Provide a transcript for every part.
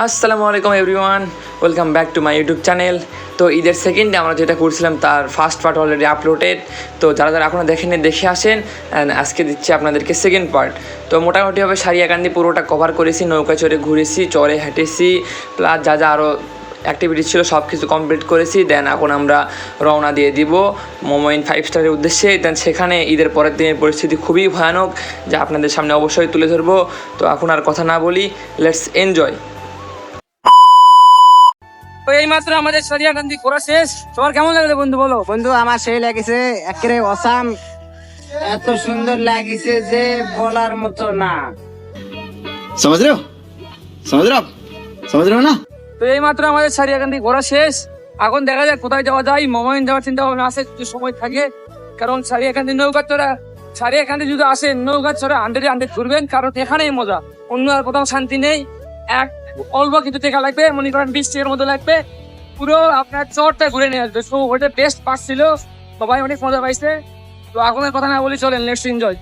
আসসালামু আলাইকুম everyone, welcome back to my YouTube channel. তো ঈদের সেকেন্ডে আমরা যেটা করছিলাম, তার ফার্স্ট পার্ট অলরেডি আপলোডেড তো যারা যারা এখনও দেখেনি দেখে আসেন অ্যান্ড আজকে দিচ্ছি আপনাদেরকে সেকেন্ড পার্ট তো মোটামুটিভাবে সারিয়াকান্দি পুরোটা কভার করেছি, নৌকা চড়ে ঘুরেছি, চড়ে হেঁটেছি প্লাস যা যা আরও অ্যাক্টিভিটি ছিল সব কিছু কমপ্লিট করেছি। দেন এখন আমরা রওনা দিয়ে দিব মোমোইন ফাইভ স্টারের উদ্দেশ্যে। দেন সেখানে ঈদের পরের দিনের পরিস্থিতি খুবই ভয়ানক, যা আপনাদের সামনে অবশ্যই তুলে ধরবো। তো এখন আর কথা না বলি লেটস এনজয় এই মাত্র আমাদের সরিয়াকান্দি করা শেষ। তোমার কেমন লাগল বন্ধু বলো? বন্ধু আমার সেই লাগিছে একেবারে অসাম। এত সুন্দর লাগিছে যে বলার মতো না। সমাজ রেও সমাজ না? তো এই মাত্র আমাদের সারিয়াকান্দি ঘোরা শেষ। এখন দেখা যাক কোথায় যাওয়া যায়। মোমাইন যাওয়ার চিন্তা ভাবনা আছে একটু সময় থাকে। কারণ সারিয়াকান্দি নৌকা চড়া সারিয়াকান্দি যদি আসেন নৌকা চড়া আন্ডারে আন্ডারে ঘুরবেন কারণ এখানেই মজা। অন্য আর কোথাও শান্তি নেই। এক অল্প কিছু টাকা লাগবে, মনে করেন বিশ টাকার মতো লাগবে। পুরো আপনার চরটা ঘুরে নিয়ে আসবে। সো ওটা বেস্ট পার্ট ছিল। সবাই অনেক মজা পাইছে। তো আর কথা না বলি চলেন let's enjoy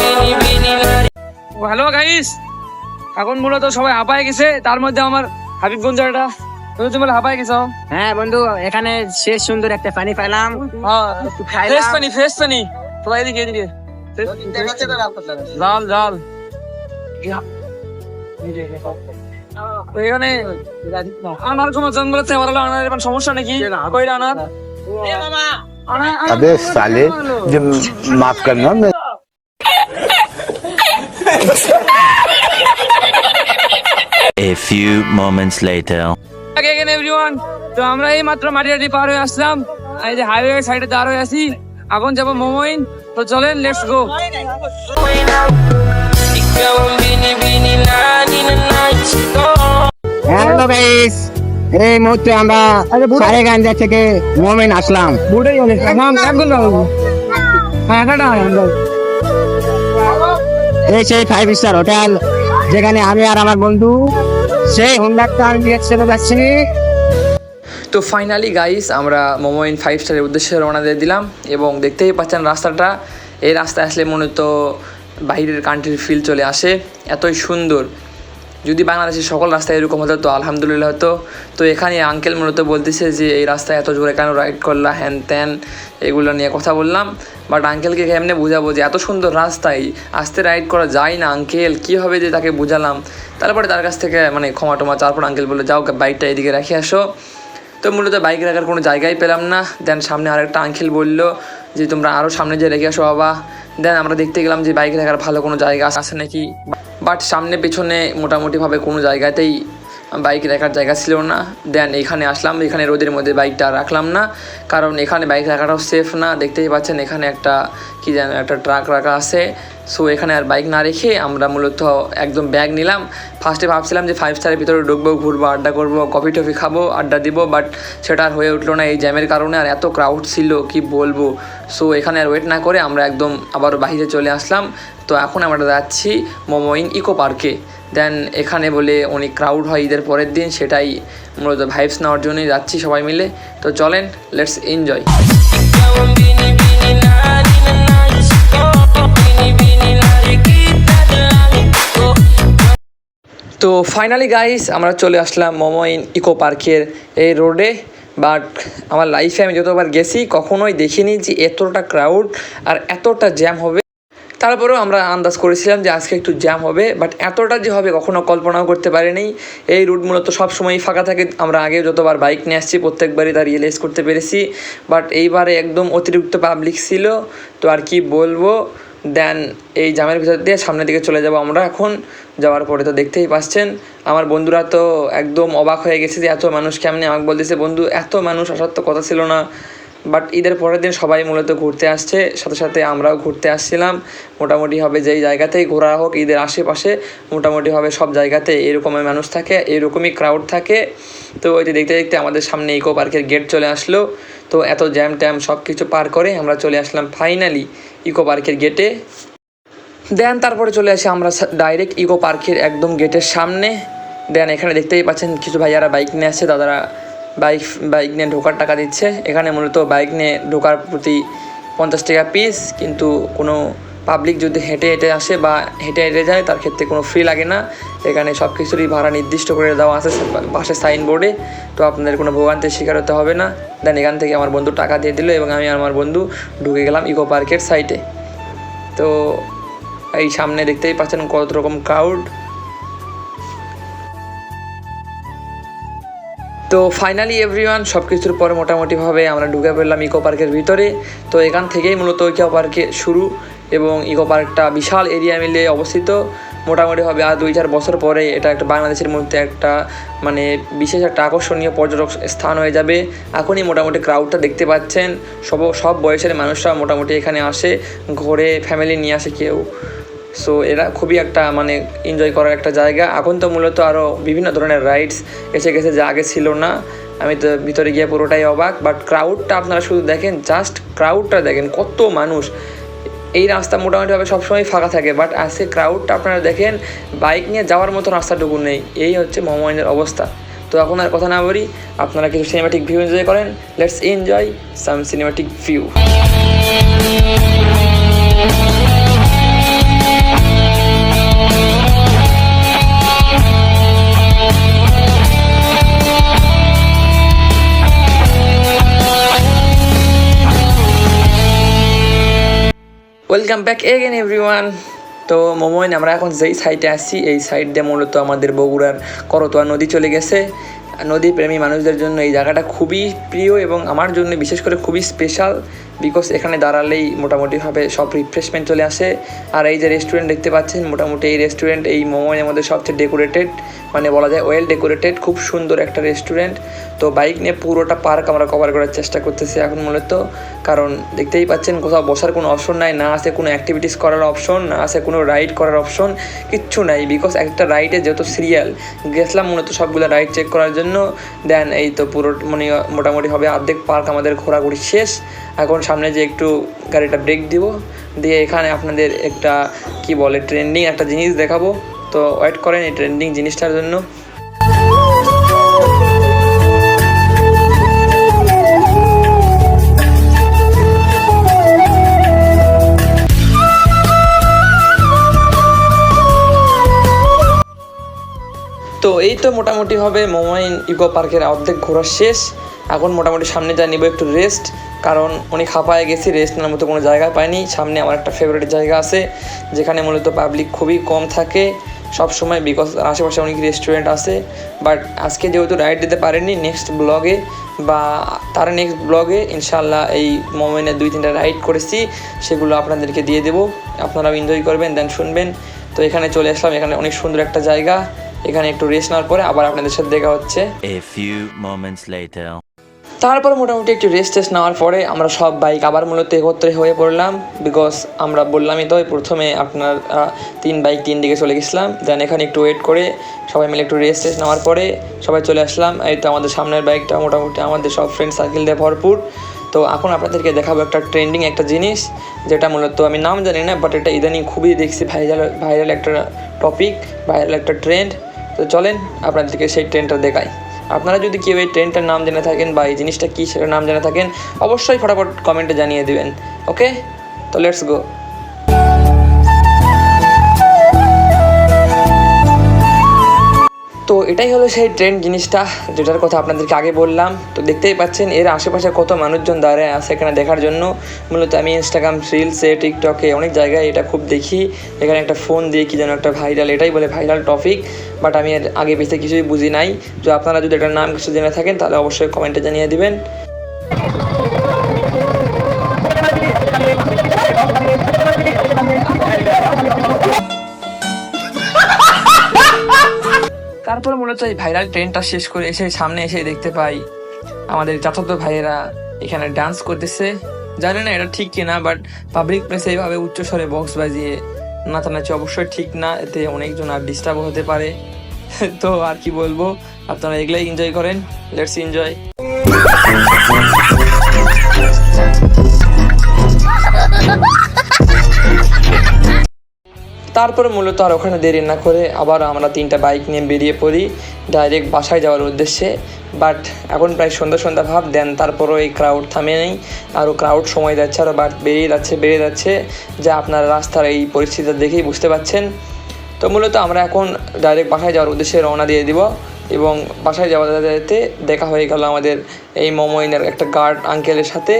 Binibini na hello guys এখন মূলত সবাই হাঁপায় গেছে। তার মধ্যে আমার হাবিবগঞ্জ একটা তুমি তুমি হাঁপায় গেছো হ্যাঁ বন্ধু এখানে শেষ সুন্দর একটা পানি পেলাম হ্যাঁ খাইলাম। ফ্রেশ পানি ফ্রেশ পানি সবাই এদিকে এদিকে জাল জাল তো এখানে আনার কোনো জঙ্গল থেকে ভালো আনার এবার সমস্যা নাকি কইরা আনার আনা- আনা- अबे साले जब माफ करना मैं A few moments later. তো আমরা এই মাত্র মাটিয়াটি পার হয়ে আসলাম। এই যে হাইওয়ে সাইডে দাঁড় হয়ে আছি। এখন যাব মোমোইন। তো চলেন লেটস গো হ্যালো গাইস এই মুহূর্তে আমরা সারেগাঞ্জা থেকে মোমেন আসলাম। বুড়াই অনেক। নাম একদম না হ্যাঁ একাটা এই সেই ফাইভ স্টার হোটেল যেখানে আমি আর আমার বন্ধু তো ফাইনালি গাইস আমরা মোমোইন ফাইভ স্টারের উদ্দেশ্যে রওনা দিয়ে দিলাম এবং দেখতেই পাচ্ছেন রাস্তাটা। এই রাস্তায় আসলে মূলত বাইরের কান্ট্রির ফিল চলে আসে। এতই সুন্দর। যদি বাংলাদেশের সকল রাস্তায় এরকম হতো, তো আলহামদুলিল্লাহ হতো। তো এখানে আঙ্কেল মূলত বলতেছে যে, এই রাস্তায় এত জোরে কেন রাইড করলা হ্যান ত্যান এগুলো নিয়ে কথা বললাম। বাট আঙ্কেলকে এমনি বোঝাবো যে, এত সুন্দর রাস্তায় আস্তে রাইড করা যায় না আঙ্কেল কী হবে যে তাকে বোঝালাম? তারপরে তার কাছ থেকে মানে ক্ষমা টমা তারপর আঙ্কেল বলল, যাও বাইকটা এদিকে রেখে আসো। তো মূলত বাইক রাখার কোনো জায়গায় পেলাম না। দেন সামনে আরেকটা আঙ্কেল বলল যে, তোমরা আরও সামনে যে রেখে আসো বাবা। দেন আমরা দেখতে গেলাম যে বাইক রাখার ভালো কোনো জায়গা আছে নাকি? বাট সামনে পেছনে মোটামুটিভাবে কোনো জায়গাতেই বাইক রাখার জায়গা ছিল না। দেন এখানে আসলাম, এখানে রোদের মধ্যে বাইকটা রাখলাম না। কারণ এখানে বাইক রাখাটাও সেফ না। দেখতেই পাচ্ছেন এখানে একটা, কি যেন একটা ট্রাক রাখা আছে। সো এখানে আর বাইক না রেখে আমরা মূলত একদম ব্যাগ নিলাম। ফার্স্টে ভাবছিলাম যে ফাইভ স্টারের ভিতরে ঢুকবো, ঘুরবো, আড্ডা করব কফি টফি খাব, আড্ডা দিব বাট সেটা আর হয়ে উঠল না এই জ্যামের কারণে। আর এত ক্রাউড ছিল, কি বলব? সো এখানে আর ওয়েট না করে আমরা একদম আবারও বাইরে চলে আসলাম। তো এখন আমরা যাচ্ছি মোমোইন ইকো পার্কে। দেন এখানে বলে অনেক ক্রাউড হয় ঈদের পরের দিন, সেটাই মূলত ভাইবস নেওয়ার জন্যই যাচ্ছি সবাই মিলে। তো চলেন লেটস এনজয় তো ফাইনালি গাইস আমরা চলে আসলাম মোমোইন ইকো পার্কের এই রোডে বাট আমার লাইফে আমি যতবার গেছি, কখনোই দেখিনি যে এতটা ক্রাউড আর এতটা জ্যাম হবে। তারপরেও আমরা আন্দাজ করেছিলাম যে আজকে একটু জ্যাম হবে বাট এতটা যে হবে কখনো কল্পনাও করতে পারিনি। এই রুট মূলত সবসময়ই ফাঁকা থাকে। আমরা আগে যতবার বাইক নিয়ে আসছি, প্রত্যেকবারই তা রিয়েলাইজ করতে পেরেছি। বাট এইবারে একদম অতিরিক্ত পাবলিক ছিল, তো আর কি বলব? দেন এই জামের ভিতর দিয়ে সামনের দিকে চলে যাব আমরা এখন। যাওয়ার পরে তো দেখতেই পাচ্ছেন, আমার বন্ধুরা তো একদম অবাক হয়ে গেছে যে এত মানুষ কেমনি আমাকে বলতেছে। বন্ধু, এত মানুষ আসার তো কথা ছিল না। বাট ঈদের পরের দিন সবাই মূলত ঘুরতে আসছে। সাথে সাথে আমরাও ঘুরতে আসছিলাম। মোটামুটি হবে যেই জায়গাতেই ঘোরা হোক, ঈদের আশেপাশে মোটামুটি হবে সব জায়গাতে এরকমের মানুষ থাকে, এরকমই ক্রাউড থাকে। তো ওই যে দেখতে দেখতে আমাদের সামনে ইকো পার্কের গেট চলে আসলো। তো এত জ্যাম ট্যাম সব কিছু পার করে আমরা চলে আসলাম ফাইনালি ইকো পার্কের গেটে দেন তারপরে চলে আসি আমরা ডাইরেক্ট ইকো পার্কের একদম গেটের সামনে। দেন এখানে দেখতেই পাচ্ছেন কিছু ভাইয়ারা বাইক নিয়ে আসছে, দাদারা বাইক বাইক নিয়ে ঢোকার টাকা দিচ্ছে। এখানে মূলত বাইক নিয়ে ঢোকার প্রতি পঞ্চাশ টাকা পিস কিন্তু কোনো পাবলিক যদি হেঁটে হেঁটে আসে বা হেঁটে হেঁটে যায়, তার ক্ষেত্রে কোনো ফ্রি লাগে না। এখানে সব কিছুরই ভাড়া নির্দিষ্ট করে দেওয়া আছে পাশে সাইনবোর্ডে তো আপনাদের কোনো ভোগান্তির শিকার হতে হবে না। দেন এখান থেকে আমার বন্ধু টাকা দিয়ে দিল এবং আমি আমার বন্ধু ঢুকে গেলাম ইকো পার্কের সাইটে তো এই সামনে দেখতেই পাচ্ছেন কত রকম ক্রাউড তো ফাইনালি এভরিওয়ান সব কিছুর পরে মোটামুটিভাবে আমরা ঢুকে পড়লাম ইকো পার্কের ভিতরে। তো এখান থেকেই মূলত ইকো পার্কে শুরু এবং ইকো পার্কটা বিশাল এরিয়া মিলে অবস্থিত। মোটামুটিভাবে আর দুই চার বছর পরে এটা একটা বাংলাদেশের মধ্যে একটা মানে বিশেষ একটা আকর্ষণীয় পর্যটক স্থান হয়ে যাবে। এখনই মোটামুটি ক্রাউডটা দেখতে পাচ্ছেন। সব সব বয়সের মানুষরা মোটামুটি এখানে আসে, ঘরে ফ্যামিলি নিয়ে আসে কেউ। সো এরা খুবই একটা মানে এনজয় করার একটা জায়গা। এখন তো মূলত আরও বিভিন্ন ধরনের রাইডস এসে গেছে যা আগে ছিল না। আমি তো ভিতরে গিয়ে পুরোটাই অবাক বাট ক্রাউডটা আপনারা শুধু দেখেন জাস্ট ক্রাউডটা দেখেন, কত মানুষ। এই রাস্তা মোটামুটিভাবে সবসময় ফাঁকা থাকে বাট আজকে ক্রাউডটা আপনারা দেখেন বাইক নিয়ে যাওয়ার মতো রাস্তাটুকু নেই। এই হচ্ছে মোহামেডানের অবস্থা। তো এখন আর কথা না বলি, আপনারা কিছু সিনেমাটিক ভিউ এনজয় করেন। Let's enjoy some cinematic view welcome back again everyone তো মোমোইন, আমরা এখন যেই সাইডে আসছি এই সাইড দিয়ে মূলত আমাদের বগুড়ার করতোয়া নদী চলে গেছে। নদী প্রেমী মানুষদের জন্য এই জায়গাটা খুবই প্রিয় এবং আমার জন্য বিশেষ করে খুবই স্পেশাল বিকজ এখানে দাঁড়ালেই মোটামুটিভাবে সব রিফ্রেশমেন্ট চলে আসে। আর এই যে রেস্টুরেন্ট দেখতে পাচ্ছেন, মোটামুটি এই রেস্টুরেন্ট এই মোমোইনের মধ্যে সবচেয়ে ডেকোরেটেড মানে বলা যায় ওয়েল ডেকোরেটেড খুব সুন্দর একটা রেস্টুরেন্ট তো বাইক নিয়ে পুরোটা পার্ক আমরা কভার করার চেষ্টা করতেছি এখন মূলত। কারণ দেখতেই পাচ্ছেন, কোথাও বসার কোনো অপশন নাই, না আছে কোনো অ্যাক্টিভিটিস করার অপশন না আছে কোনো রাইড করার অপশন কিচ্ছু নাই। বিকজ একটা রাইডে যেহেতু সিরিয়াল গেছিলাম মূলত সবগুলো রাইড চেক করার জন্য। দেন এই তো পুরো মানে মোটামুটি হবে অর্ধেক পার্ক আমাদের ঘোরাঘুরি শেষ। এখন সামনে যে একটু গাড়িটা ব্রেক দিব, দিয়ে এখানে আপনাদের একটা, কি বলে ট্রেন্ডিং একটা জিনিস দেখাবো। তো ওয়েট করেন এই ট্রেন্ডিং জিনিসটার জন্য। তো এই তো মোটামুটি হবে মোমাইন ইকো পার্কের অর্ধেক ঘোরা শেষ। এখন মোটামুটি সামনে যা নিব একটু রেস্ট কারণ অনেক হাঁপায় গেছি রেস্ট নেওয়ার মতো কোনো জায়গা পাইনি। সামনে আমার একটা ফেভারিট জায়গা আছে, যেখানে মূলত পাবলিক খুবই কম থাকে। সব সময় বিকজ আশেপাশে অনেক রেস্টুরেন্ট আছে। বাট আজকে যেহেতু রাইড দিতে পারেনি নেক্সট ব্লগে বা তার নেক্সট ব্লগে ইনশাল্লাহ এই মোমেন্টে দুই তিনটা রাইড করেছি, সেগুলো আপনাদেরকে দিয়ে দেবো। আপনারাও এনজয় করবেন দেন শুনবেন। তো এখানে চলে আসলাম, এখানে অনেক সুন্দর একটা জায়গা। এখানে একটু রেস্ট নেওয়ার পরে আবার আপনাদের সাথে দেখা হচ্ছে। তারপর মোটামুটি একটু রেস্ট টেস্ট নেওয়ার পরে আমরা সব বাইক আবার মূলত একত্রে হয়ে পড়লাম বিকজ আমরা বললামই তো প্রথমে আপনার তিন বাইক তিন দিকে চলে গেছিলাম। দেন এখানে একটু ওয়েট করে সবাই মিলে একটু রেস্ট টেস্ট নেওয়ার পরে সবাই চলে আসলাম। এই তো আমাদের সামনের বাইকটা মোটামুটি আমাদের সব ফ্রেন্ড সার্কেল দিয়ে ভরপুর। তো এখন আপনাদেরকে দেখাবো একটা ট্রেন্ডিং একটা জিনিস, যেটা মূলত আমি নাম জানি না বাট এটা ইদানিং খুবই দেখছি ভাইরাল ভাইরাল একটা টপিক ভাইরাল একটা ট্রেন্ড তো চলেন আপনাদেরকে সেই ট্রেনটা দেখাই। আপনারা যদি কেউ এই ট্রেনটার নাম জেনে থাকেন বা এই জিনিসটা কী সেটার নাম জেনে থাকেন, অবশ্যই ফটাফট কমেন্টে জানিয়ে দেবেন, ওকে? তো লেটস গো তো এটাই হলো সেই ট্রেন্ড জিনিসটা, যেটার কথা আপনাদেরকে আগে বললাম। তো দেখতেই পাচ্ছেন, এর আশেপাশে কত মানুষজন দাঁড়ায় আছে এখানে দেখার জন্য। মূলত আমি ইনস্টাগ্রাম রিলসে টিকটকে অনেক জায়গায় এটা খুব দেখি। এখানে একটা ফোন দিয়ে কি যেন একটা ভাইরাল এটাই বলে ভাইরাল টপিক বাট আমি এর আগে পিছিয়ে কিছুই বুঝি নাই। তো আপনারা যদি এটার নাম কিছু জেনে থাকেন, তাহলে অবশ্যই কমেন্টে জানিয়ে দিবেন। তারপরে মূলত এই ভাইরাল ট্রেনটা শেষ করে এসে সামনে এসে দেখতে পাই আমাদের চাচাতো ভাইয়েরা এখানে ডান্স করতেছে। জানি না এটা ঠিক কিনা বাট পাবলিক প্লেসে এইভাবে উচ্চস্বরে বক্স বাজিয়ে নাচানাচি অবশ্যই ঠিক না, এতে অনেকজন আর ডিস্টার্ব হতে পারে। তো আর কি বলব, আপনারা এগুলাই এনজয় করেন লেটস এনজয় তারপরে মূলত আর ওখানে দেরি না করে আবার আমরা তিনটা বাইক নিয়ে বেরিয়ে পড়ি। ডাইরেক্ট বাসায় যাওয়ার উদ্দেশ্যে। বাট এখন প্রায় সন্ধ্যা সন্ধ্যা ভাব দেন তারপরও এই ক্রাউড থামে নেই। আরও ক্রাউড সময় যাচ্ছে, আরও বাট বেরিয়ে যাচ্ছে বেড়ে যাচ্ছে, যা আপনারা রাস্তার এই পরিস্থিতি দেখেই বুঝতে পাচ্ছেন। তো মূলত আমরা এখন ডাইরেক্ট বাসায় যাওয়ার উদ্দেশ্যে রওনা দিয়ে দিব এবং বাসায় যাওয়া যেতে দেখা হয়ে গেল আমাদের এই মোমোইনের একটা গার্ড আঙ্কেলের সাথে।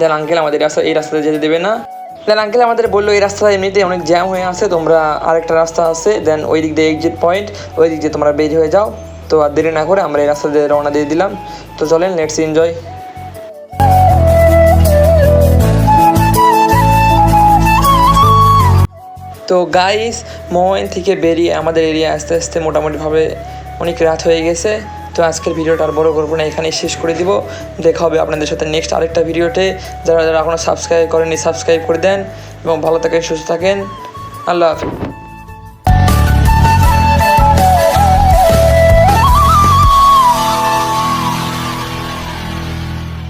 দেন আঙ্কেল আমাদের রাস্তা এই রাস্তাতে যেতে দেবে না। দেন আঙ্কেল আমাদের বলল, এই রাস্তাটা এমনিতেই অনেক জ্যাম হয়ে আছে, তোমরা আরেকটা রাস্তা আছে। দেন ওই দিক দিয়ে এক্সিট পয়েন্ট ওই দিক দিয়ে তোমরা বের হয়ে যাও। তো আর দেরি না করে আমরা এই রাস্তা দিয়ে রওনা দিয়ে দিলাম। তো চলেন লেটস এনজয় তো গাইস মোবাইল থেকে বেরিয়ে আমাদের এরিয়া আস্তে আস্তে মোটামুটিভাবে অনেক রাত হয়ে গেছে। তো আজকের ভিডিওটা আর বড় করব না, এখানেই শেষ করে দিব। দেখা হবে আপনাদের সাথে নেক্সট আরেকটা ভিডিওতে। যারা যারা এখনও সাবস্ক্রাইব করেনি সাবস্ক্রাইব করে দেন এবং ভালো থাকেন, সুস্থ থাকেন। আল্লাহ হাফিজ।